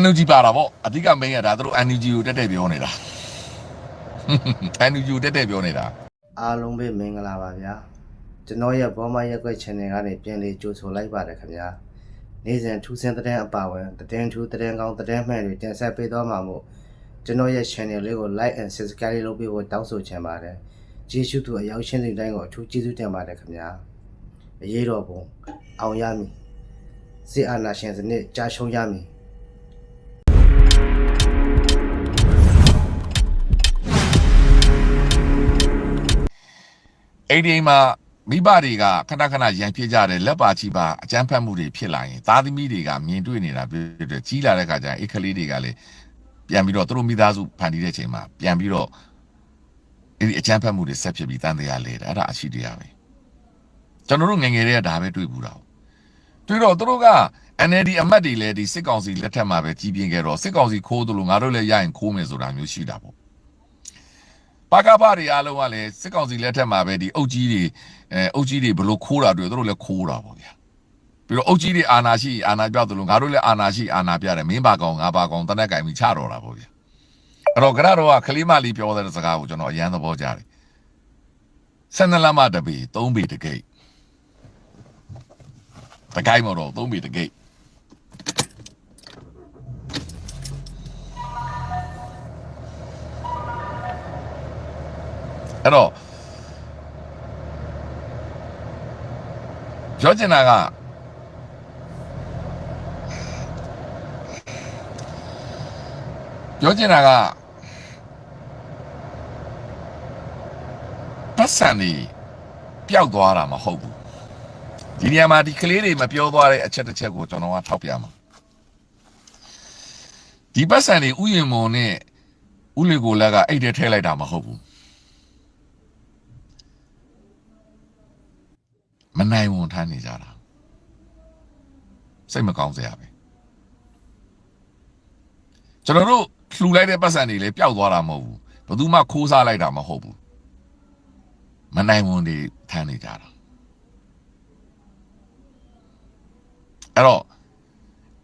NUG ပါတာပေါ့အဓိကမင်းကဒါသူတို့ NUG ကိုတက်တက်ပြောနေတာ NUG ကိုတက်တက်ပြောနေတာအားလုံးပဲမင်္ဂလာပါဗျာကျွန်တော်ရဲ့ဘောမရက်ကွက် channel ကနေပြန်လေးကြိုဆိုလိုက်ပါတယ်ခင်ဗျာနေ့စဉ်ထူးဆန်းတဲ့အပါဝင်သတင်းထူးသတင်းကောင်းသတင်းမှန်တွေတင်ဆက်ပေးသွားမှာမို့ကျွန်တော်ရဲ့ channel လေးကို like and subscribe လုပ်ပေးဖို့တောင်းဆိုချင်ပါတယ်ကျေးဇူးတူအရောက်ရှင်းတဲ့တိုင်းကိုအထူးကျေးဇူးတင်ပါတယ်ခင်ဗျာအရေးတော်ပုံအောင်ရမည်စစ်အာဏာရှင်စနစ်ကြာရှုံးရမည် အိမ်ဒီအိမ်မှာမိဘတွေကခဏခဏရန်ဖြစ်ကြတယ်လက်ပါချီပါအကြမ်းဖက်မှုတွေဖြစ်လာရင်သားသမီးတွေကမြင်တွေ့နေတာဖြစ်တဲ့ကြီးလာတဲ့ခါကျရင်အိတ်ကလေးတွေကလည်းပြန်ပြီးတော့သူတို့မိသားစုဖန်တီးတဲ့ချိန်မှာပြန်ပြီးတော့အဲ့ဒီအကြမ်းဖက်မှုတွေဆက်ဖြစ်ပြီးတန်တရားလဲတာအဲ့ဒါအရှိတရားပဲကျွန်တော်တို့ငယ်ငယ်တည်းကဒါပဲတွေ့ဘူးတာတွေ့တော့သူတို့က NLD အမတ်တွေလည်းဒီစစ်ကောင်စီလက်ထက်မှာပဲကြီးပြင်းခဲ့တော့စစ်ကောင်စီခိုးသလိုငါတို့လည်းရရင်ခိုးမယ်ဆိုတာမျိုးရှိတာပေါ့ ပါကပတွေအားလုံးကလည်းစစ်ကောင်စီလက်ထက်မှာပဲဒီအုတ်ကြီးတွေအဲအုတ်ကြီးတွေဘလို့ခိုးတာတွေ့သူတို့လည်းခိုးတာပေါ့ဗျာပြီးတော့အုတ်ကြီးတွေအာနာရှိအာနာပြသလိုငါတို့လည်းအာနာရှိအာနာပြတယ်မင်းပါကောင်ငါပါကောင်တနက်ကင်ပြီးချတော့တာပေါ့ဗျာအဲ့တော့ကရတော့ကခလေးမလေးပြောတဲ့စကားကိုကျွန်တော်အရန်သဘောကျတယ်ဆန္ဒလမတပီ၃ပေတကိတ်တကိုင်းမတော့၃ပေတကိတ် အဲ့တော့ပြောချင်တာကပြောချင်တာကပတ်စံနေပျောက်သွားတာမဟုတ်ဘူးဒီနေရာမှာဒီကလေးတွေမပြောသွားတဲ့အချက်တစ်ချက်ကိုကျွန်တော်ကထောက်ပြမှာဒီပတ်စံတွေဥယျာဉ်မုံနဲ့ဥလေကိုလက်ကအိတ်ထဲထည့်လိုက်တာမဟုတ်ဘူး မနိုင်ဝန်ထမ်းနေကြတာစိတ်မကောင်းစရာပဲကျွန်တော်တို့လှူလိုက်တဲ့ပတ်စံတွေလည်းပျောက်သွားတာမဟုတ်ဘူးဘယ်သူမှခိုးစားလိုက်တာမဟုတ်ဘူးမနိုင်ဝန်တွေထမ်းနေကြတာအဲ့တော့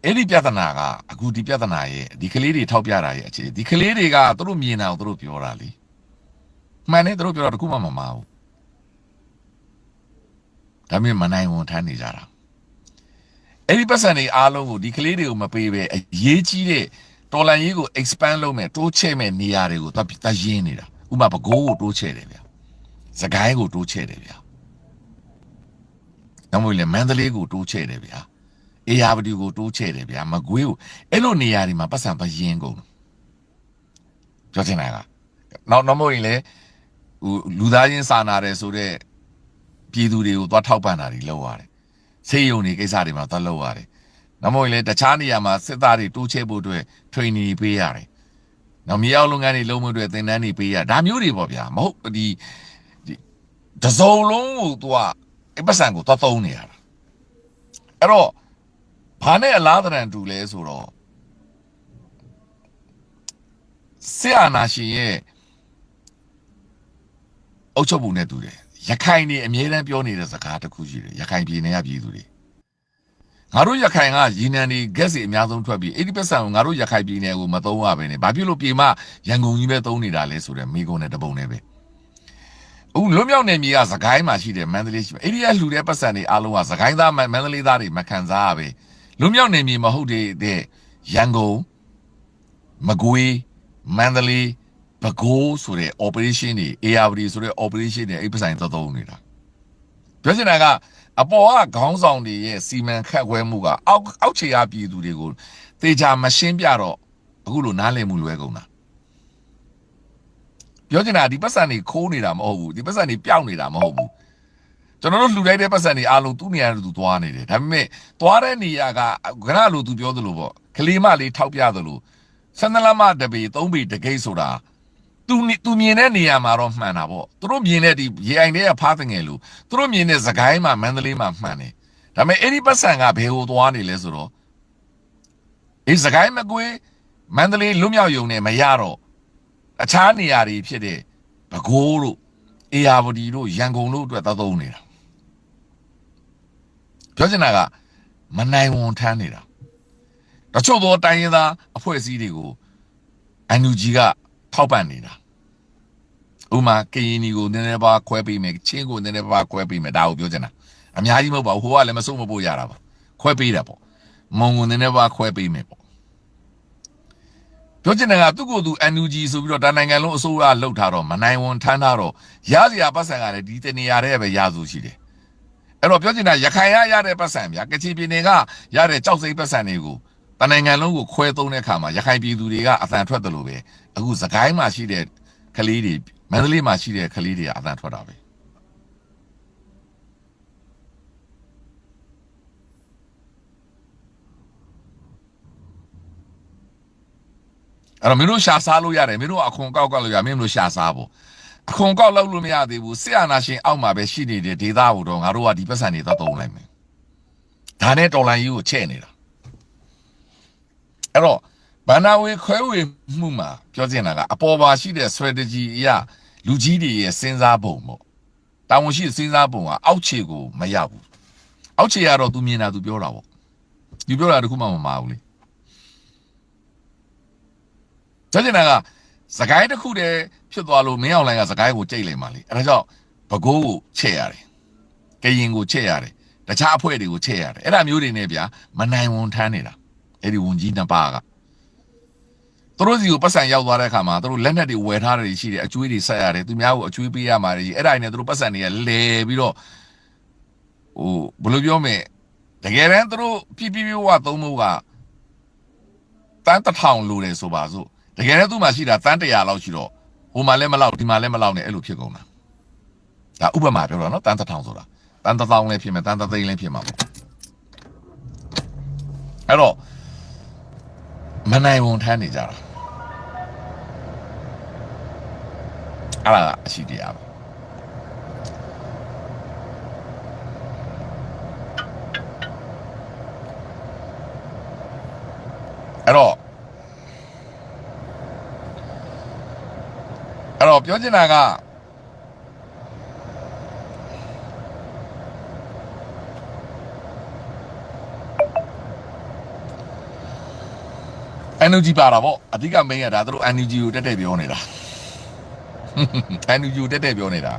အဲ့ဒီပြဿနာကအခုဒီပြဿနာရဲ့ဒီကလေးတွေထောက်ပြတာရဲ့အခြေဒီကလေးတွေကသူတို့မြင်တာကိုသူတို့ပြောတာလေမှန်တယ်သူတို့ပြောတာတခုမှမမှားဘူး ဒါမြင်မနိုင်ဝန်ထမ်းနေကြတာအဲ့ဒီပတ်စံတွေအားလုံးကိုဒီကလေးတွေကိုမပေးပဲအရေးကြီးတဲ့တော်လန်ရေးကို expand လုပ်မယ်တိုးချဲ့မယ်နေရာတွေကိုသွားတရင်းနေတာဥပမာပကိုးကိုတိုးချဲ့တယ်ဗျာစကိုင်းကိုတိုးချဲ့တယ်ဗျာနောက်မို့လေမန္တလေးကိုတိုးချဲ့တယ်ဗျာအေယာဝတီကိုတိုးချဲ့တယ်ဗျာမကွေးကိုအဲ့လိုနေရာတွေမှာပတ်စံပရင်းကုန်ပြောချင်တာကနောက်နောက်မို့ရင်လေဟိုလူသားချင်းစာနာတယ်ဆိုတော့ ပြည်သူတွေကိုသွားထောက်ပံ့တာတွေလုပ်ရတယ်။ဆေးရုံတွေကိစ္စတွေမှာသွားလုပ်ရတယ်။နောက်မို့ရင်လည်းတခြားနေရာမှာစစ်သားတွေတိုးချဲ့ဖို့အတွက် training ပေးရတယ်။နောက်မြေအောင်လုပ်ငန်းတွေလုပ်မှုအတွက်သင်တန်းတွေပေးရဒါမျိုးတွေပေါ့ဗျာမဟုတ်ဒီဒီတစုံလုံးကိုသူကအပတ်စံကိုသွားသုံးနေရတာ။အဲ့တော့ဘာနဲ့အလားတရန်တူလဲဆိုတော့ဆရာနာရှင်ရဲ့အုပ်ချုပ်ပုံနဲ့တူတယ် ရခိုင်နေအမြဲတမ်းပြောနေတဲ့စကားတစ်ခုရှိတယ်ရခိုင်ပြည်နယ်ကပြည်သူတွေငါတို့ရခိုင်ကရေနံတွေ gas တွေအများဆုံးထွက်ပြီး80%ကိုငါတို့ရခိုင်ပြည်နယ်ကိုမသုံးရဘဲနဲ့ဘာဖြစ်လို့ပြည်မရန်ကုန်ကြီးပဲသုံးနေတာလဲဆိုတော့မိကုန်းနဲ့တပုံနဲ့ပဲအခုလွတ်မြောက်နေမြေကစကိုင်းမှာရှိတယ်မန္တလေးရှိတယ်အဲ့ဒီကလှူတဲ့ပတ်စံတွေအားလုံးကစကိုင်းသားမန္တလေးသားတွေမခံစားရပဲလွတ်မြောက်နေမြေမဟုတ်တဲ့ရန်ကုန်မကွေးမန္တလေး ဘကိုးဆိုတဲ့ operation တွေ ARD ဆိုတဲ့ operation တွေအဲ့ပဆိုင်သုံးနေတာပြောချင်တာကအပေါ်ကခေါင်းဆောင်တွေရဲ့စီမံခန့်ခွဲမှုကအောက်အောက်ခြေအပြည်သူတွေကိုတေချာမရှင်းပြတော့အခုလိုနားလည်မှုလွဲကုန်တာပြောချင်တာဒီပတ်စံတွေခိုးနေတာမဟုတ်ဘူးဒီပတ်စံတွေပျောက်နေတာမဟုတ်ဘူးကျွန်တော်တို့လှူလိုက်တဲ့ပတ်စံတွေအားလုံးသူ့နေရာတူသွားနေတယ်ဒါပေမဲ့သွားတဲ့နေရာကခဏလိုသူပြောသလိုပေါ့ကလေးမလေးထောက်ပြသလိုဆန္ဒလမတပေ၃ပေတကိတ်ဆိုတာ သူသူမြင်တဲ့နေရာမှာတော့မှန်တာပေါ့သူတို့မြင်တဲ့ဒီရေအိုင်တွေကဖားတငယ်လို့သူတို့မြင်တဲ့သခိုင်းမှာမန္တလေးမှာမှန်တယ်ဒါပေမဲ့အဲ့ဒီပတ်စံကဘယ်ဟိုသွားနေလဲဆိုတော့ဒီသခိုင်းမကွေးမန္တလေးလွတ်မြောက်ယုံနဲ့မရတော့အခြားနေရာတွေဖြစ်တဲ့ဘကိုးတို့အေယာဝတီတို့ရန်ကုန်တို့အတွက်သသုံးနေတာပြောချင်တာကမနိုင်ဝန်ထမ်းနေတာတချို့သောတိုင်းရင်းသားအဖွဲ့အစည်းတွေကို NUG ကထောက်ပံ့နေတာ ဥပမာကရင်နီကိုနည်းနည်းပါးခွဲပေးမယ်ချင်းကိုနည်းနည်းပါးခွဲပေးမယ်ဒါကိုပြောချင်တာအများကြီးမဟုတ်ပါဘူးဟိုကလည်းမစုံမပို့ရတာပါခွဲပေးတာပေါ့မုံကိုနည်းနည်းပါးခွဲပေးမယ်ပေါ့ပြောချင်တာကသူ့ကိုယ်သူ NUG ဆိုပြီးတော့ဒါနိုင်ငံလုံးအစိုးရလှုပ်ထားတော့မနိုင်ဝန်ထမ်းထားတော့ရစရာပတ်စံကလည်းဒီတနေရာတည်းပဲရဆိုရှိတယ်အဲ့တော့ပြောချင်တာရခိုင်ရရတဲ့ပတ်စံဗျာကချင်ပြည်နယ်ကရတဲ့ကြောက်စိတ်ပတ်စံတွေကိုတနိုင်ငံလုံးကိုခွဲသုံးတဲ့အခါမှာရခိုင်ပြည်သူတွေကအတန်ထွက်တယ်လို့ပဲအခုစကိုင်းမှာရှိတဲ့ကလေးတွေ မန္တလေးမှာရှိတဲ့ကလေးတွေကအတန်ထွက်တာပဲအဲ့တော့မင်းတို့ရှာစားလို့ရတယ်မင်းတို့အခွန်ကောက်ကောက်လို့ရမင်းတို့ရှာစားဖို့အခွန်ကောက်လောက်လို့မရသေးဘူးစစ်အာဏာရှင်အောက်မှာပဲရှိနေတဲ့ဒေသကိုတော့ငါတို့ကဒီပတ်စံတွေသတ်သုံးလိုက်မယ်ဒါနဲ့တော်လိုင်းကြီးကိုချဲ့နေတာအဲ့တော့ဘန္နာဝေခွဲဝေမှုမှာပြောချင်တာကအပေါ်ပါရှိတဲ့ strategy အရ လူကြီးတွေရဲ့စဉ်းစားပုံပေါ့တာဝန်ရှိစဉ်းစားပုံကအောက်ခြေကိုမရဘူးအောက်ခြေကတော့သူမြင်တာသူပြောတာပေါ့သူပြောတာတခုမှမမှားဘူးလေကျွန်တော်ကစကိုင်းတစ်ခုတည်းဖြစ်သွားလို့မင်းအောင်လိုင်းကစကိုင်းကိုကြိတ်လိုက်ပါလေအဲဒါကြောင့်ဘကိုးကိုချက်ရတယ်ကရင်ကိုချက်ရတယ်တခြားအဖွဲ့တွေကိုချက်ရတယ်အဲ့ဒါမျိုးတွေနဲ့ဗျာမနိုင်ဝန်ထမ်းနေတာအဲ့ဒီဝန်ကြီးနှစ်ပါးက သူတို့စီကိုပတ်စံရောက်သွားတဲ့အခါမှာသူတို့လက်နက်တွေဝယ်ထားတယ်ရှိတယ်အကျွေးတွေဆက်ရတယ်သူများကိုအကျွေးပေးရမှာတွေအဲ့ဒါနဲ့သူတို့ပတ်စံတွေကလဲပြီးတော့ဟိုဘယ်လိုပြောမလဲတကယ်တမ်းသူတို့ပြပြပြဝသုံးဖို့ကတန်းတစ်ထောင်လိုတယ်ဆိုပါစို့တကယ်လည်းသူ့မှာရှိတာတန်း100လောက်ရှိတော့ဟိုမှာလည်းမလောက်ဒီမှာလည်းမလောက်နဲ့အဲ့လိုဖြစ်ကုန်တာဒါဥပမာပြောတာနော်တန်းတစ်ထောင်ဆိုတာတန်းတစ်ထောင်လည်းဖြစ်မယ်တန်းတစ်သိန်းလည်းဖြစ်မှာပေါ့အဲ့တော့မနိုင်ဝန်ထမ်းနေကြတာ အဲ့ဒါအရှိတရားပဲအဲ့တော့အဲ့တော့ပြောချင်တာကအန်ယူဂျီပါတာပေါ့အဓိကမင်းရတာသူတို့အန်ယူဂျီကိုတက်တက်ပြောနေတာ အန်ယူဂျီကိုတက်တက်ပြောနေတာ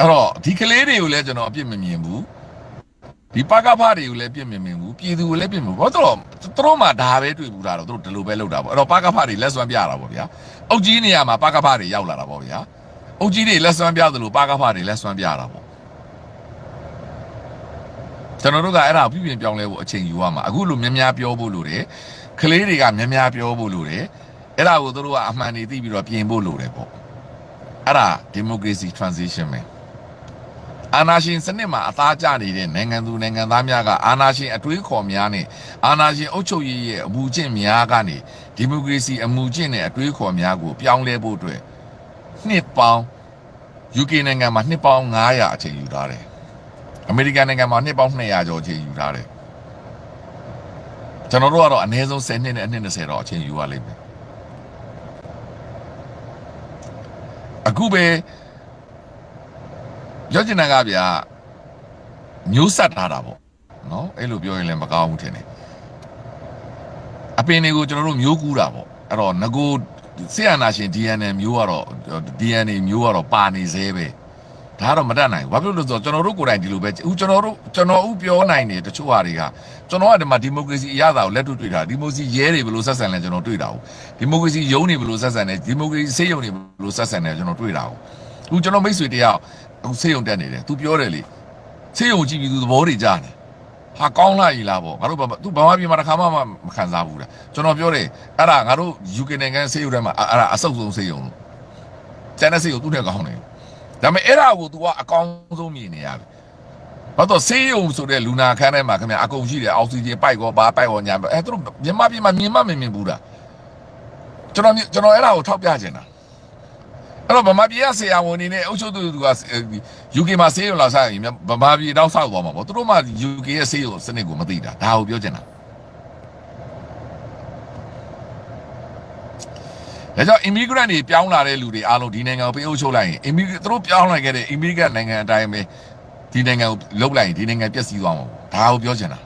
အဲ့တော့ဒီကလေးတွေကိုလည်းကျွန်တော်အပြစ်မမြင်ဘူးဒီပါကဖတွေကိုလည်းပြစ်မမြင်ဘူးပြည်သူကိုလည်းပြစ်မမြင်ဘူးဘာလို့သူတို့မှဒါပဲတွေ့ဘူးတာတော့သူတို့ဒီလိုပဲလုပ်တာပေါ့အဲ့တော့ပါကဖတွေလက်စွမ်းပြတာပေါ့ဗျာအုတ်ကြီးနေရာမှာပါကဖတွေရောက်လာတာပေါ့ဗျာအုတ်ကြီးတွေလက်စွမ်းပြသလိုပါကဖတွေလက်စွမ်းပြတာပေါ့ကျွန်တော်တို့ကအဲ့ဒါပြုပြင်ပြောင်းလဲဖို့အချိန်ယူရမှာအခုလိုများများပြောဖို့လိုတယ် ကလေးတွေကများများပြောဖို့လိုတယ်အဲ့ဒါကိုသူတို့ကအမှန်တည်သိပြီးတော့ပြင်ဖို့လိုတယ်ပေါ့အဲ့ဒါ democracy transition ပဲအာနာရှင်စနစ်မှာအသားကျနေတဲ့နိုင်ငံသူနိုင်ငံသားများကအာနာရှင်အတွေးခေါ်များနဲ့အာနာရှင်အုပ်ချုပ်ရေးရဲ့အမှုကျင့်များကနေဒီမိုကရေစီအမှုကျင့်နဲ့အတွေးခေါ်များကိုပြောင်းလဲဖို့အတွက်နှစ်ပေါင်း UK နိုင်ငံမှာနှစ်ပေါင်း900အချိန်ယူထားတယ်။အမေရိကန်နိုင်ငံမှာနှစ်ပေါင်း200ကျော်အချိန်ယူထားတယ်။ ကျွန်တော်တို့ကတော့အနည်းဆုံး10နှစ်နဲ့အနှစ်20တော့အချိန်ယူရလိမ့်မယ်။အခုပဲပြောချင်တာကဗျာမျိုးဆက်ထားတာပေါ့နော်အဲ့လိုပြောရင်လည်းမကောင်းဘူးထင်တယ်အပင်တွေကိုကျွန်တော်တို့မျိုးကူးတာပေါ့အဲ့တော့ငကိုဆီယနာရှင် DNA မျိုးကတော့ DNA မျိုးကတော့ပါနေသေးပဲ ဒါတော့မတတ်နိုင်ဘူးဘာဖြစ်လို့လဲဆိုတော့ကျွန်တော်တို့ကိုယ်တိုင်ဒီလိုပဲဦးကျွန်တော်တို့ကျွန်တော်ဦးပြောနိုင်တယ်တချို့ဟာတွေကကျွန်တော်ကဒီမှာဒီမိုကရေစီအရသာကိုလက်တွေ့တွေ့တာဒီမိုကရေစီရဲတွေဘယ်လိုဆက်ဆံလဲကျွန်တော်တွေ့တာဟုတ်ဒီမိုကရေစီယုံတွေဘယ်လိုဆက်ဆံလဲဒီမိုကရေစီဆေးရုံတွေဘယ်လိုဆက်ဆံလဲကျွန်တော်တွေ့တာဟုတ်အခုကျွန်တော်မိတ်ဆွေတယောက်အခုဆေးရုံတက်နေတယ်သူပြောတယ်လေဆေးရုံကြည့်ပြီးသူသဘောတွေကြားတယ်ဟာကောင်းလာကြီးလားပေါ့ငါတို့ဘာသူဘာမှပြင်မှာတစ်ခါမှမခံစားဘူးလားကျွန်တော်ပြောတယ်အဲ့ဒါငါတို့ UK နိုင်ငံဆေးရုံထဲမှာအဲ့ဒါအဆုတ်ဆုံးဆေးရုံလို့ကျန်တဲ့ဆေးရုံသူ့နဲ့ကောင်းတယ် ဒါပေမဲ့အဲ့ဒါကို तू ကအကောင်းဆုံးမြင်နေရပြီဘာတော့ဆေးရုံဆိုတဲ့လူနာခန်းထဲမှာခင်ဗျာအကုန်ရှိတယ်အောက်ဆီဂျင်ပိုက်ကောဘာပိုက်ကောညာအဲသူတို့မြန်မာပြည်မှာမြင်မမြင်မြင်ဘူးလားကျွန်တော်ကျွန်တော်အဲ့ဒါကိုထောက်ပြချင်တာအဲ့တော့ဗမာပြည်ကဆရာဝန်နေနဲ့အုပ်ချုပ်သူက UK မှာဆေးရုံလာဆိုင်ရင်ဗမာပြည်တော့ဆောက်သွားမှာပေါ့သူတို့မှ UK ရဲ့ဆေးရုံစနစ်ကိုမသိတာဒါကိုပြောချင်တာ ဒါကြောင့် immigrant တွေပြောင်းလာတဲ့လူတွေအားလုံးဒီနိုင်ငံကိုပေးအုပ်ချုပ်လိုက်ရင် immigrant သူတို့ပြောင်းလာခဲ့တဲ့ immigrant နိုင်ငံအတိုင်းပဲဒီနိုင်ငံကိုလှုပ်လိုက်ရင်ဒီနိုင်ငံပျက်စီးသွားမှာပေါ့ဒါကိုပြောချင်တာ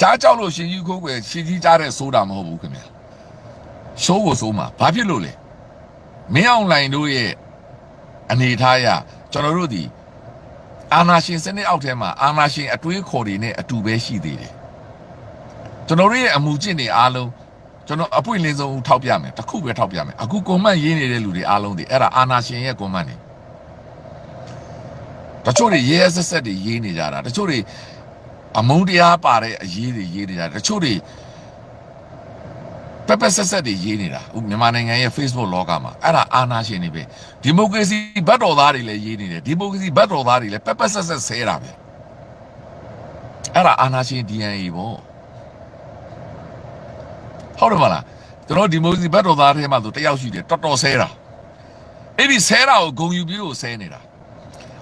ကြားကြောက်လို့ရှင်ကြီးခိုးကွယ်ရှင်ကြီးကြားတဲ့ဆိုတာမဟုတ်ဘူးခင်ဗျာရှိုးကိုစိုးမှာဘာဖြစ်လို့လဲမင်းအောင်လိုင်တို့ရဲ့အနေထားအရကျွန်တော်တို့ဒီအာနာရှင်စနစ်အောက်ထဲမှာအာနာရှင်အတွေးခေါ်တွေနဲ့အတူပဲရှိသေးတယ် ကျွန်တော်တို့ရဲ့အမှုကျင့်တွေအားလုံးကျွန်တော်အပွင့်လင်းဆုံးထောက်ပြမယ်တစ်ခုပဲထောက်ပြမယ်အခုကွန်မန့်ရေးနေတဲ့လူတွေအားလုံးဒီအဲ့ဒါအာနာရှင်ရဲ့ကွန်မန့်တွေတချို့တွေရဲရဲဆက်ဆက်တွေရေးနေကြတာတချို့တွေအမုန်းတရားပါတဲ့အရေးတွေရေးနေကြတာတချို့တွေပက်ပက်ဆက်ဆက်တွေရေးနေတာဥမြန်မာနိုင်ငံရဲ့ Facebook လောကမှာအဲ့ဒါအာနာရှင်တွေပဲဒီမိုကရေစီဘတ်တော်သားတွေလည်းရေးနေတယ်ဒီမိုကရေစီဘတ်တော်သားတွေလည်းပက်ပက်ဆက်ဆက်ဆဲတာပဲအဲ့ဒါအာနာရှင် DNA ပေါ့ ဟုတ်တယ်မလားကျွန်တော်ဒီမိုကရေစီဘတ်တော်သားတွေမှာဆိုတယောက်ရှိတယ်တော်တော်ဆဲတာအဲ့ဒီဆဲတာကိုဂုံယူပြီးတော့ဆဲနေတာ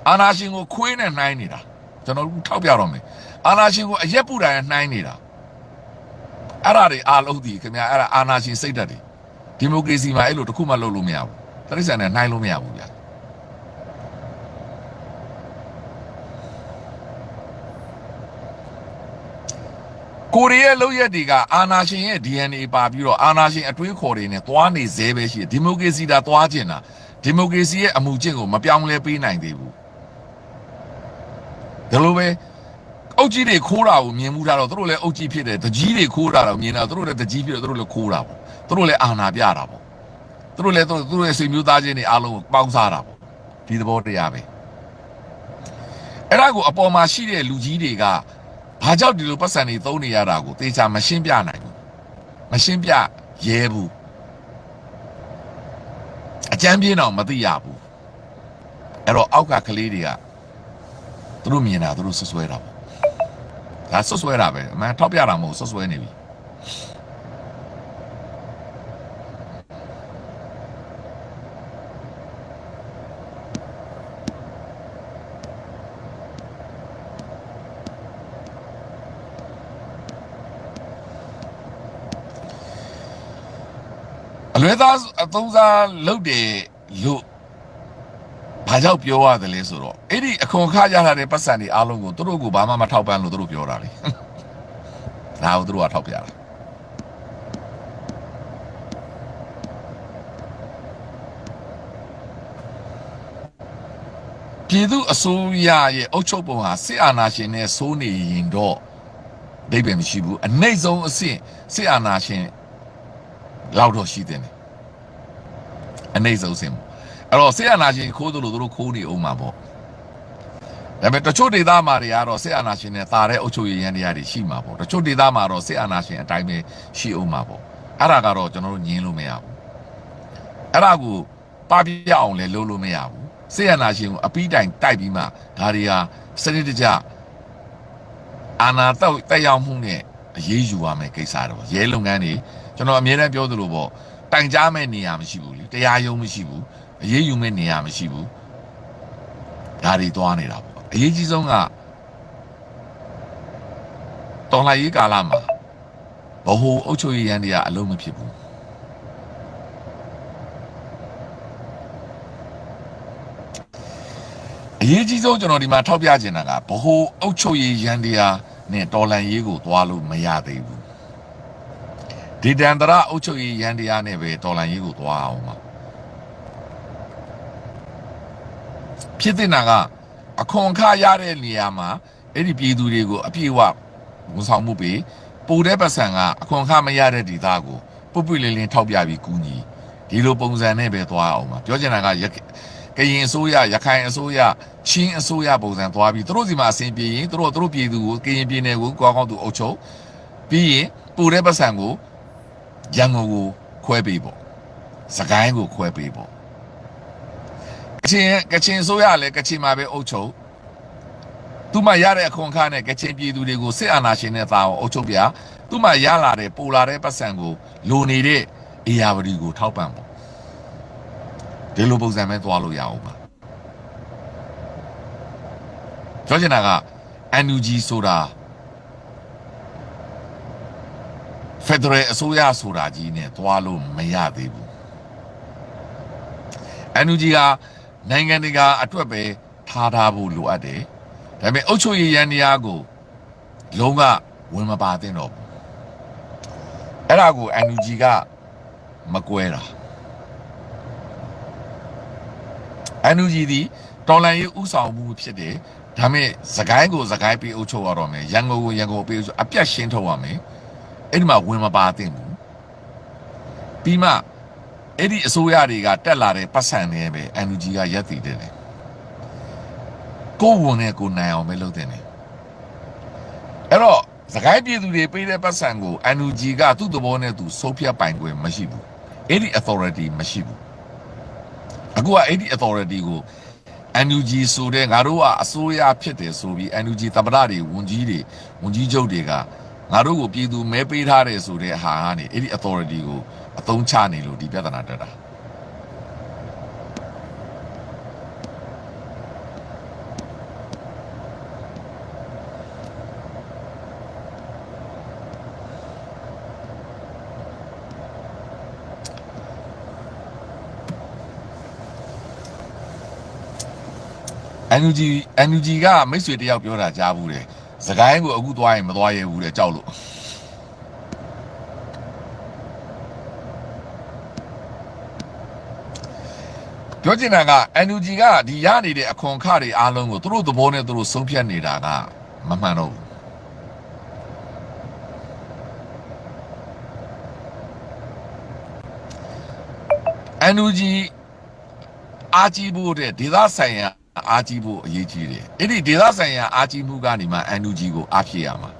အာနာရှင်ကိုခွေးနဲ့နှိုင်းနေတာကျွန်တော်တို့ထောက်ပြတော့မယ်အာနာရှင်ကိုအရက်ပူတိုင်းနှိုင်းနေတာအဲ့ဒါတွေအားလုံးဒီခင်ဗျာအဲ့ဒါအာနာရှင်စိတ်ဓာတ်တွေဒီမိုကရေစီမှာအဲ့လိုတစ်ခုမှလုပ်လို့မရဘူးတရိစ္ဆာန်နဲ့နှိုင်းလို့မရဘူးဗျာ ကိုရီးယားလုံရက်တွေကအာနာရှင်ရဲ့ DNA ပါပြီးတော့အာနာရှင်အတွေးခေါ်တွေနဲ့သွားနေသေးပဲရှိတယ်ဒီမိုကရေစီဒါသွားကျင်တာဒီမိုကရေစီရဲ့အမှုကျင့်ကိုမပြောင်းလဲပေးနိုင်သေးဘူးဒါလိုပဲအုတ်ကြီးတွေခိုးတာကိုမြင်မှုတာတော့သူတို့လည်းအုတ်ကြီးဖြစ်တယ်တကြီးတွေခိုးတာတော့မြင်တာသူတို့လည်းတကြီးဖြစ်တယ်သူတို့လည်းခိုးတာပေါ့သူတို့လည်းအာနာပြတာပေါ့သူတို့လည်းသူတို့ရဲ့စိတ်မျိုးသားချင်းတွေအားလုံးကိုပေါင်းစားတာပေါ့ဒီသဘောတရားပဲအဲ့ဒါကိုအပေါ်မှာရှိတဲ့လူကြီးတွေက ဘာကြောင့်ဒီလိုပတ်စံတွေသုံးနေရတာကိုသေချာမရှင်းပြနိုင်ဘူးမရှင်းပြရဲဘူးအကြမ်းပြင်းတော့မသိရဘူးအဲ့တော့အောက်ကကလေးတွေကသူတို့မြင်တာသူတို့ဆွဆွဲတာပေါ့ဒါဆွဆွဲတာပဲအမှန်ထောက်ပြတာမဟုတ်ဆွဆွဲနေပြီ အလွဲသား အသုံးစားလုပ်တယ်လို့ဘာကြောင့်ပြောရတယ်လဲဆိုတော့အဲ့ဒီအခွန်ခရထားတဲ့ပတ်စံတွေအားလုံးကိုသူတို့ကဘာမှမထောက်ပံ့လို့သူတို့ပြောတာလေဒါကိုသူတို့ကထောက်ပြတာပြည်သူအစိုးရရဲ့အုပ်ချုပ်ပုံဟာစစ်အာဏာရှင်နဲ့စိုးနေရင်တော့ဒိဗ္ဗေမရှိဘူးအနှိမ့်ဆုံးအဆင့်စစ်အာဏာရှင်လောက်တော့ရှိတဲ့ ਨੇ အနေဆုံးစင်ပေါ့အဲ့တော့ဆေးအာနာရှင်ခိုးသလိုသူတို့ခိုးနေအောင်မှာပေါ့ဒါပေမဲ့တချို့ဒေသမှာတွေကတော့ဆေးအာနာရှင်နဲ့တာတဲ့အုပ်ချုပ်ရေးရန်တရားတွေရှိမှာပေါ့တချို့ဒေသမှာတော့ဆေးအာနာရှင်အတိုင်းပဲရှိအောင်မှာပေါ့အဲ့ဒါကတော့ကျွန်တော်တို့ညင်းလို့မရဘူးအဲ့ဒါကိုပပြအောင်လည်းလုပ်လို့မရဘူးဆေးအာနာရှင်ကိုအပီးတိုင်တိုက်ပြီးမှဒါတွေဟာစနစ်တကျအာနာတော့တက်ရောက်မှုနဲ့အရေးယူရမယ်ကိစ္စတော့ရဲလုပ်ငန်းတွေကျွန်တော်အမြဲတမ်းပြောသလိုပေါ့ တိုင်ကြားမဲ့နေရာမရှိဘူးလေတရားရုံးမရှိဘူးအရေးယူမဲ့နေရာမရှိဘူးဒါတွေသွားနေတာပေါ့အရေးကြီးဆုံးကတော်လိုက်ရေးကာလမှာဘ ਹੁ အုပ်ချုပ်ရေးရန်တွေကအလုံးမဖြစ်ဘူးအရေးကြီးဆုံးကျွန်တော်ဒီမှာထောက်ပြချင်တာကဘ ਹੁ အုပ်ချုပ်ရေးရန်တရားနဲ့တော်လန်ရေးကိုသွားလို့မရသေးဘူး ဒီတန်တရအုပ်ချုပ်ရေးရန်တရားနဲ့ပဲတော်လန်ရေးကိုသွားအောင်ပါဖြစ်တဲ့နာကအခွန်အခရတဲ့နေရာမှာအဲ့ဒီပြည်သူတွေကိုအပြည့်အဝဝန်ဆောင်မှုပေးပိုတဲ့ပတ်စံကအခွန်အခမရတဲ့ဒေသကိုပုပ်ပွလင်းလင်းထောက်ပြပြီးကူညီဒီလိုပုံစံနဲ့ပဲသွားအောင်ပါပြောချင်တာကရကရင်အစိုးရရခိုင်အစိုးရချင်းအစိုးရပုံစံသွားပြီးသူတို့စီမှာအဆင်ပြေရင်သူတို့သူတို့ပြည်သူကိုကရင်ပြည်နယ်ကိုကောင်းကောင်းသူအုပ်ချုပ်ပြီးရင်ပိုတဲ့ပတ်စံကို ရန်ကုန်ကိုခွဲပေးပေါ့စကိုင်းကိုခွဲပေးပေါ့ကချင်ကချင်ဆိုရလဲကချင်မှာပဲအုပ်ချုပ်သူမှရတဲ့အခွန်အခနဲ့ကချင်ပြည်သူတွေကိုစစ်အာဏာရှင်နဲ့တာအောင်အုပ်ချုပ်ပြသူမှရလာတဲ့ပူလာတဲ့ပတ်စံကိုလိုနေတဲ့အေယာဝတီကိုထောက်ပံ့ပေါ့ဒီလိုပုံစံပဲသွားလို့ရအောင်ပါပြောချင်တာက NUG ဆိုတာ ဖက်ဒရယ်အစိုးရဆိုတာကြီးနဲ့သွားလို့မရသေးဘူး NUG ကနိုင်ငံတကာအတွက်ပဲထားထားဖို့လိုအပ်တယ်ဒါပေမဲ့အုပ်ချုပ်ရေးရန်တရားကိုလုံးဝဝင်မပါသင့်တော့ဘူးအဲ့ဒါကို NUG ကမကွဲတာ NUG ဒီတော်လန်ရေးဥဆောင်မှုဖြစ်တယ်ဒါပေမဲ့စကိုင်းကိုစကိုင်းပေးအုပ်ချုပ်ရတော့မယ်ရန်ကုန်ကိုရန်ကုန်ပေးအုပ်ချုပ်အပြတ်ရှင်းထုတ်ရမယ် အဲ့ဒီမှာဝင်မပါသင့်ဘူးပြီးမှအဲ့ဒီအစိုးရတွေကတက်လာတဲ့ပတ်စံတွေပဲ NUG ကရက်တည်တယ်လေကိုယ်ဝန်နဲ့ကိုယ်နိုင်အောင်ပဲလုပ်တယ်လေအဲ့တော့စကိုင်းပြည်သူတွေပေးတဲ့ပတ်စံကို NUG ကသူ့သဘောနဲ့သူဆုံးဖြတ်ပိုင်ခွင့်မရှိဘူးအဲ့ဒီ authority မရှိဘူးအခုကအဲ့ဒီ authority ကို NUG ဆိုတဲ့ငါတို့ကအစိုးရဖြစ်တယ်ဆိုပြီး NUG တပရတွေဝန်ကြီးတွေဝန်ကြီးချုပ်တွေက ငါတို့ကိုပြည်သူမဲပေးထားတယ်ဆိုတဲ့ဟာကနေအဲ့ဒီ authority ကိုအသုံးချနေလို့ဒီပြဿနာတက်တာ NUG NUG ကမိတ်ဆွေတယောက်ပြောတာကြားဘူးတယ် စကိုင်းကိုအခုသွားရင်မသွားရဘူးတဲ့ကြောက်လို့ပြောချင်တာက NUG ကဒီရနေတဲ့အခွန်ခတွေအားလုံးကိုသူတို့သဘောနဲ့သူတို့ဆုံးဖြတ်နေတာကမမှန်တော့ဘူး NUG အားကြီးဖို့တဲ့ဒေသဆိုင်ရာ အားကြီးဖို့အရေးကြီးတယ်အဲ့ဒီဒေသဆိုင်ရာအားကြီးမှုကနေမှ NUG ကိုအားဖြည့်ရမှာ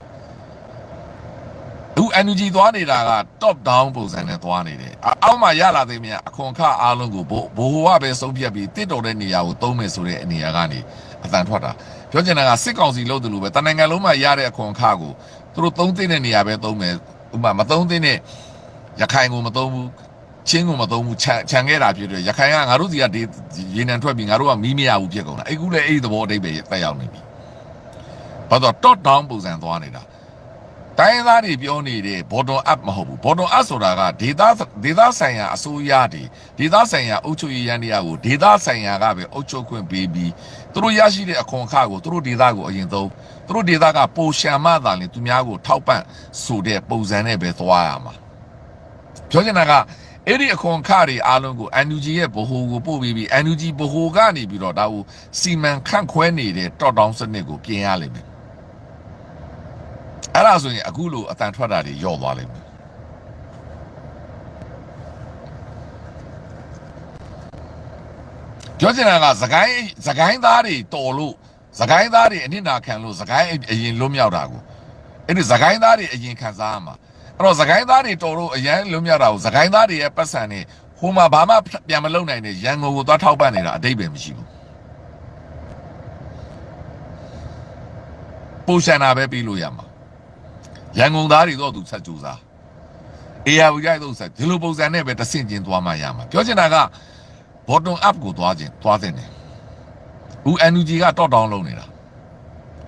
အခု NUG သွားနေတာက top down ပုံစံနဲ့သွားနေတယ်အအောက်မှာရလာသေးမြတ်အခွန်အခအားလုံးကိုဘိုးဘိုးဟိုကပဲဆုံးဖြတ်ပြီးတစ်တော်တဲ့နေရာကိုသုံးမယ်ဆိုတဲ့အနေအကနေအတန်ထွက်တာပြောချင်တာကစစ်ကောင်စီလို့တူလို့ပဲတနိုင်ငံလုံးမှာရတဲ့အခွန်အခကိုသူတို့သုံးသိတဲ့နေရာပဲသုံးမယ်ဥပမာမသုံးသိတဲ့ရခိုင်ကိုမသုံးဘူး ချင်းကိုမသုံးဘူးခြံခြံခဲ့တာဖြစ်တယ်ရခိုင်ကငါတို့စီကဒီရေနံထွက်ပြီးငါတို့ကမီးမရဘူးဖြစ်ကုန်တာအဲ့ကူလည်းအဲ့ဒီသဘောအတိတ်ပဲတက်ရောက်နေပြီဘာတော့ top down ပုံစံသွားနေတာတိုင်းသားတွေပြောနေတဲ့ bottom up မဟုတ်ဘူး bottom up ဆိုတာကဒေသဒေသဆိုင်ရာအစိုးရတွေဒေသဆိုင်ရာအုပ်ချုပ်ရေးရန်တရားကိုဒေသဆိုင်ရာကပဲအုပ်ချုပ်ခွင့်ပေးပြီးသူတို့ရရှိတဲ့အခွန်အခကိုသူတို့ဒေသကိုအရင်ဆုံးသူတို့ဒေသကပိုရှံမှသာလင်သူများကိုထောက်ပံ့ဆိုတဲ့ပုံစံနဲ့ပဲသွားရမှာပြောချင်တာက အဲ့ဒီအခွန်ခတွေအားလုံးကို NUG ရဲ့ဗဟိုကိုပို့ပြီးပြီး NUG ဗဟိုကနေပြီးတော့ဒါကိုစီမံခန့်ခွဲနေတဲ့ top down စနစ်ကိုပြင်ရလိမ့်မယ်အဲ့ဒါဆိုရင်အခုလိုအတန်ထွက်တာတွေယော့သွားလိမ့်မယ်ပြောချင်တာကသခိုင်းသခိုင်းသားတွေတော်လို့သခိုင်းသားတွေအနစ်နာခံလို့သခိုင်းအရင်လွတ်မြောက်တာကိုအဲ့ဒီသခိုင်းသားတွေအရင်ခံစားရမှာ အဲ့တော့သခိုင်းသားတွေတော်တော့အရန်လွတ်မြောက်တာကိုသခိုင်းသားတွေရဲ့ပတ်စံနေဟိုမှာဘာမှပြန်မလုပ်နိုင်တဲ့ရန်ကုန်ကိုသွားထောက်ပံ့နေတာအတိတ်ပဲမရှိဘူးပိုရှန်နာပဲပြီးလို့ရမှာရန်ကုန်သားတွေတော့သူဆက်ကြိုးစားအေယာဝီကြိုက်တော့ဆက်ဒီလိုပုံစံနဲ့ပဲတဆင့်ချင်းသွားမှရမှာပြောချင်တာက bottom up ကိုသွားခြင်းသွားတဲ့နေဦး NUG က top down လုပ်နေတာ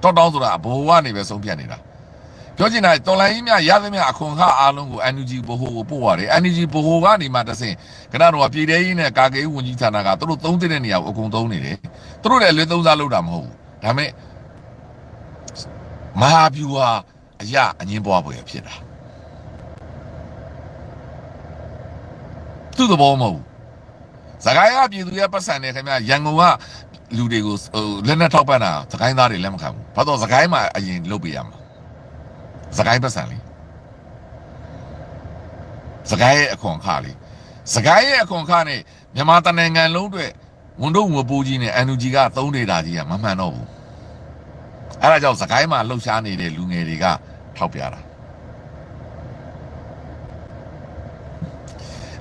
top down ဆိုတာဘိုးကနေပဲဆုံးဖြတ်နေတာ ပြောချင်တာတော်လိုင်းကြီးများရသမျှအခွန်ခအားလုံးကို NUG ဘိုဟိုကိုပို့ရတယ် NUG ဘိုဟိုကနေမှတဆင့်ခဏတော့ပြည်သေးကြီးနဲ့ကာကေးဝန်ကြီးဌာနကသူတို့သုံးတဲ့နေရာကိုအကုန်သုံးနေတယ်သူတို့လည်းလွတ်သုံးစားလုပ်တာမဟုတ်ဘူးဒါပေမဲ့မဟာဗျူဟာအရာအငင်းပွားပွဲဖြစ်တာသူ့သဘောမဟုတ်ဘူးစကိုင်းကပြည်သူရဲ့ပတ်စံနေခင်ဗျရန်ကုန်ကလူတွေကိုဟိုလက်နဲ့ထောက်ပံ့တာစကိုင်းသားတွေလက်မခံဘူးဘာလို့စကိုင်းမှာအရင်လုပ်ပေးရမှာ စကိုင်းပတ်စံလေးစကိုင်းရဲ့အခွန်အခလေးစကိုင်းရဲ့အခွန်အခနဲ့မြန်မာတနိုင်ငံလုံးအတွက်ဝန်တို့ဝန်ပိုးကြီးနဲ့ NUG ကသုံးနေတာကြီးကမမှန်တော့ဘူးအဲ့ဒါကြောင့်စကိုင်းမှာလှုပ်ရှားနေတဲ့လူငယ်တွေကထောက်ပြတာ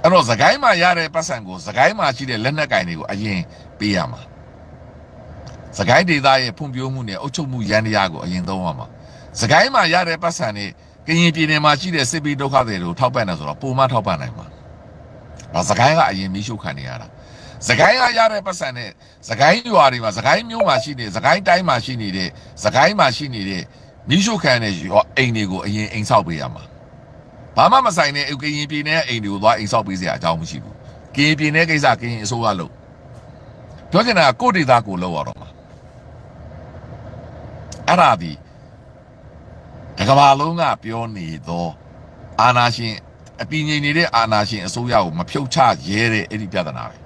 အဲ့တော့စကိုင်းမှာရတဲ့ပတ်စံကိုစကိုင်းမှာရှိတဲ့လက်နက်ကင်တွေကိုအရင်ပေးရမှာစကိုင်းဒေသရဲ့ဖွံ့ဖြိုးမှုနဲ့အုပ်ချုပ်မှုရန်တရားကိုအရင်သုံးရမှာ စကိုင်းမှာရတဲ့ပတ်စံနဲ့ကရင်ပြည်နယ်မှာရှိတဲ့စစ်ပီဒုက္ခတွေကိုထောက်ပံ့တယ်ဆိုတော့ပုံမထောက်ပံ့နိုင်မှာ။ဒါစကိုင်းကအရင်မီးရှို့ခံနေရတာ။စကိုင်းကရတဲ့ပတ်စံနဲ့စကိုင်းရွာတွေမှာစကိုင်းမြို့မှာရှိနေစကိုင်းတိုင်းမှာရှိနေတဲ့စကိုင်းမှာရှိနေတဲ့မီးရှို့ခံတဲ့ရွာအိမ်တွေကိုအရင်အိမ်ဆောက်ပေးရမှာ။ဘာမှမဆိုင်တဲ့ကရင်ပြည်နယ်အိမ်တွေကိုသွားအိမ်ဆောက်ပေးစရာအကြောင်းမရှိဘူး။ကရင်ပြည်နယ်ကိစ္စကရင်အစိုးရလို့ပြောချင်တာကကိုယ့်ဒေသကိုလောက်ရတော့မှာအဲ့ဒါဒီ တကဘာလုံးကပြောနေတော့အာနာရှင်အပင်ငိမ့်နေတဲ့အာနာရှင်အစိုးရကိုမဖြုတ်ချရဲတဲ့အဲ့ဒီပြဿနာပဲ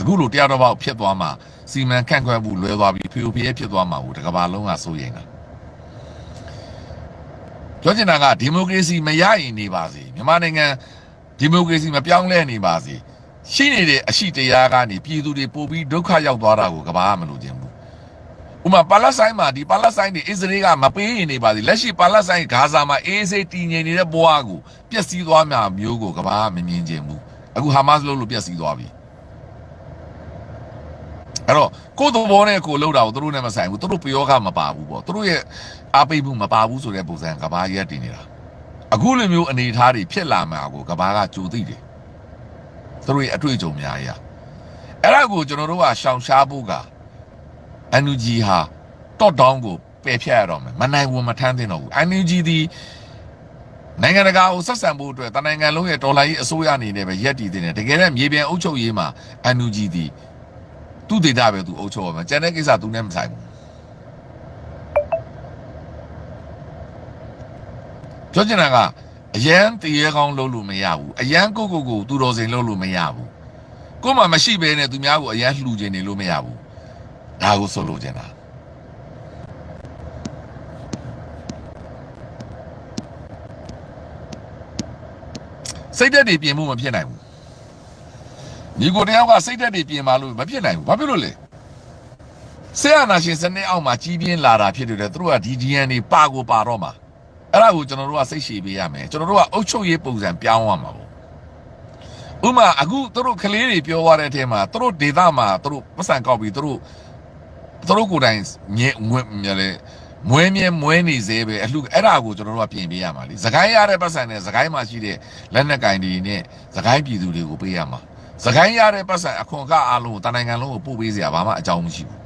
အခုလိုတရားတော်ဘောက်ဖြစ်သွားမှာစီမံခန့်ခွဲမှုလွဲသွားပြီးဖီအိုဖီရဲဖြစ်သွားမှာကိုတကဘာလုံးကစိုးရိမ်တာပြောချင်တာကဒီမိုကရေစီမရရင်နေပါစေမြန်မာနိုင်ငံဒီမိုကရေစီမပြောင်းလဲနေပါစေရှိနေတဲ့အရှိတရားကနေပြည်သူတွေပို့ပြီးဒုက္ခရောက်သွားတာကိုကဘာမှမလို့ခြင်းဘူး ဥမာပါလက်ဆိုင်မှာဒီပါလက်ဆိုင်တွေအစ္စရေးကမပေးရင်နေပါစေလက်ရှိပါလက်ဆိုင်ဂါဇာမှာအေးစေးတည်ငြိမ်နေတဲ့ဘဝကိုပျက်စီးသွားမှာမျိုးကိုကဘာမှမမြင်ခြင်းဘူးအခုဟာမတ်စ်လို့လို့ပျက်စီးသွားပြီအဲ့တော့ကိုယ်တော်ဘောနဲ့ကိုယ်လောက်တာကိုသူတို့နဲ့မဆိုင်ဘူးသူတို့ပယောကမပါဘူးပေါ့သူတို့ရဲ့အားပေးမှုမပါဘူးဆိုတဲ့ပုံစံကဘာရက်တည်နေတာအခုလိုမျိုးအနေအထားတွေဖြစ်လာမှာကိုကဘာကကြိုသိတယ်သူတို့ရဲ့အတွေ့အကြုံများရအဲ့ဒါကိုကျွန်တော်တို့ကရှောင်ရှားဖို့က အန်ယူဂျီဟာတော့တောင်းကိုပယ်ဖြတ်ရတော့မယ်မနိုင်ဘူးမထမ်းသင့်တော့ဘူးအန်ယူဂျီဒီနိုင်ငံတကာကိုဆက်ဆံဖို့အတွက်တနိုင်ငံလုံးရဲ့ဒေါ်လာကြီးအစိုးရအနေနဲ့ပဲရက်တည်နေတယ်တကယ်တော့မြေပြင်အုပ်ချုပ်ရေးမှာအန်ယူဂျီဒီသူ့ဒေတာပဲသူအုပ်ချုပ်ရမှာကျန်တဲ့ကိစ္စသူနဲ့မဆိုင်ဘူးပြောချင်တာကအရန်တရေကောင်းလုပ်လို့မရဘူးအရန်ကိုကိုကိုသူတော်စင်လုပ်လို့မရဘူးကို့မှာမရှိဘဲနဲ့သူများကိုအရန်လှူကျင်နေလို့မရဘူး ဒါကိုဆိုလို့ချင်တာစိတ်သက်တွေပြင်မှုမဖြစ်နိုင်ဘူးညီကိုတယောက်ကစိတ်သက်တွေပြင်ပါလို့မဖြစ်နိုင်ဘူးဘာဖြစ်လို့လဲဆရာနာရှင်စနစ်အောက်မှာကြီးပြင်းလာတာဖြစ်တယ်လေသူတို့ကဒီ DNA ပါကိုပါတော့မှာအဲ့ဒါကိုကျွန်တော်တို့ကစိတ်ရှည်ပေးရမယ်ကျွန်တော်တို့ကအုတ်ချုပ်ရေးပုံစံပြောင်းရမှာပေါ့ဥမာအခုသူတို့ကလေးတွေပြောရတဲ့အထက်မှာသူတို့ဒေတာမှာသူတို့ပတ်စံကောက်ပြီးသူတို့ သူတို့ကိုယ်တိုင်ညဲငွေမြလဲမွဲမြဲမွဲနေသေးပဲအလှအဲ့ဒါကိုကျွန်တော်တို့ကပြင်ပေးရမှာလေသခိုင်းရတဲ့ပတ်စံနဲ့သခိုင်းမှာရှိတဲ့လက်နက်ကင်တွေနဲ့သခိုင်းပြည်သူတွေကိုပေးရမှာသခိုင်းရတဲ့ပတ်စံအခွန်အခအားလုံးကိုတနိုင်ငံလုံးကိုပို့ပေးစရာဘာမှအကြောင်းမရှိဘူး